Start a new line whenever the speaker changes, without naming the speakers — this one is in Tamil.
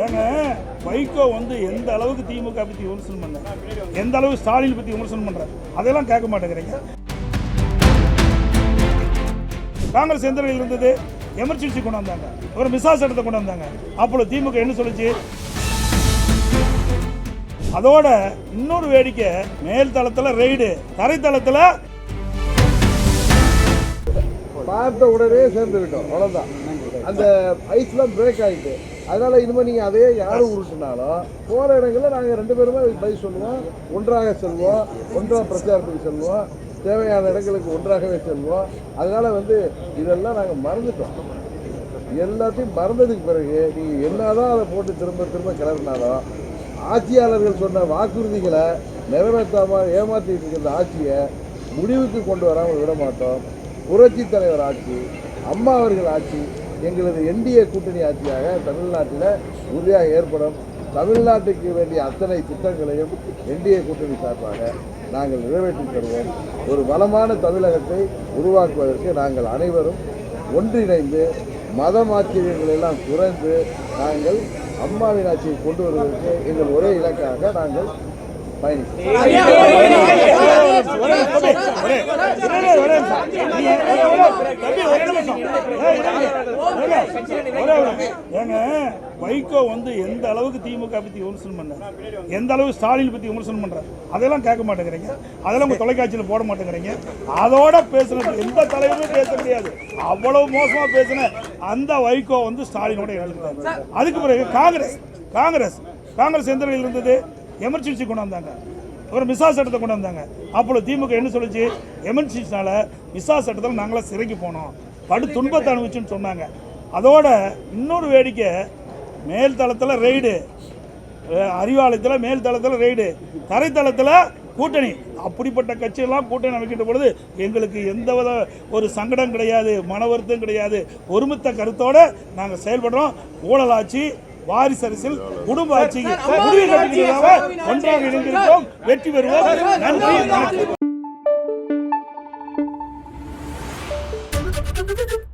ஏங்க வைகோ வந்து எந்த அளவுக்கு திமுக பற்றி விமர்சனம் பண்ண? எந்த அளவுக்கு ஸ்டாலின் பற்றி விமர்சனம் பண்ற? அதெல்லாம் கேட்க மாட்டேங்கிறீங்க. காங்கிரஸ் எந்த நிலையில் இருந்தது எமர்ஜென்சி கொண்டு வந்தாங்க. ஒரு மிசா சட்டத்தை கொண்டு வந்தாங்க. அப்போ திமுக என்ன சொல்லிச்சு? அதோட இன்னொரு வேடிக்கை மேல் தளத்தில் ரெய்டு தரைத்தளத்தில்
பார்த்த உடனே சேர்ந்து விட்டோம். அவ்வளோதான் அந்த ஐஸ்லாம் பிரேக் ஆகிட்டு அதனால இனிமேல் நீங்கள் அதே யார் உருட்டுனாலும் போகிற இடங்களில் நாங்கள் ரெண்டு பேருமே பதில் சொல்லுவோம். ஒன்றாக செல்வோம். ஒன்றாக பிரச்சாரத்துக்கு செல்வோம். தேவையான இடங்களுக்கு ஒன்றாகவே செல்வோம். அதனால வந்து இதெல்லாம் நாங்கள் மறந்துட்டோம். எல்லாத்தையும் மறந்ததுக்கு பிறகு நீங்கள் என்னதான் அதை போட்டு திரும்ப திரும்ப கிளறினாலும் ஆட்சியாளர்கள் சொன்ன வாக்குறுதிகளை நிறைவேற்றாமல் ஏமாற்றிட்டு இருக்கிற ஆட்சியை முடிவுக்கு கொண்டு வராமல் விட மாட்டோம். புரட்சி தலைவர் ஆட்சி அம்மா அவர்கள் ஆட்சி எங்களது என்டிஏ கூட்டணி ஆட்சியாக தமிழ்நாட்டில் உறுதியாக ஏற்படும். தமிழ்நாட்டுக்கு வேண்டிய அத்தனை திட்டங்களையும் என்டிஏ கூட்டணி சார்பாக நாங்கள் நிறைவேற்றி தருவோம். ஒரு வளமான தமிழகத்தை உருவாக்குவதற்கு நாங்கள் அனைவரும் ஒன்றிணைந்து மதம் ஆச்சரியங்கள் எல்லாம் குறைந்து நாங்கள் அம்மாவின் ஆட்சியை கொண்டு வருவதற்கு எங்கள் ஒரே இலக்காக நாங்கள்
ஏங்க வைகோ வந்து எந்த அளவுக்கு திமுக பத்தி விமர்சனம் பண்ண எந்த அளவுக்கு ஸ்டாலின் பத்தி விமர்சனம் பண்ற அதெல்லாம் கேட்க மாட்டேங்கிறீங்க. அதெல்லாம் உங்க தொலைக்காட்சியில் போட மாட்டேங்கிறீங்க. அதோட பேசுனது எந்த தலைவரும் பேச முடியாது. அவ்வளவு மோசமா பேசின அந்த வைகோ வந்து ஸ்டாலினோட எழுதுறாரு அதுக்கு பிறகு காங்கிரஸ் காங்கிரஸ் காங்கிரஸ் எந்த நிலையில் இருந்தது? எமர்ஜென்சி கொண்டு வந்தாங்க. ஒரு மிசா சட்டத்தை கொண்டு வந்தாங்க. அப்போ திமுக என்ன சொல்லிச்சு? எமர்ஜென்சினால மிசா சட்டத்தில் நாங்களாம் சிறைக்கு போனோம். படு துன்பத்தை அனுபவிச்சுன்னு சொன்னாங்க. அதோட இன்னொரு வேடிக்கை மேல் தளத்தில் ரெய்டு. அறிவாலயத்தில் மேல் தளத்தில் ரெய்டு. தரைத்தளத்தில் கூட்டணி. அப்படிப்பட்ட கட்சியெல்லாம் கூட்டணி அமைக்கின்ற பொழுது எங்களுக்கு எந்த வித ஒரு சங்கடம் கிடையாது மன வருத்தம் கிடையாது. ஒருமித்த கருத்தோடு நாங்கள் செயல்படுறோம். ஊழலாட்சி வாரிசரசில் குடும்ப ஆட்சியில் முடிவு ஒன்றாக இணைந்திருக்கிறோம். வெற்றி பெறுவோம். நன்றி. வணக்கம்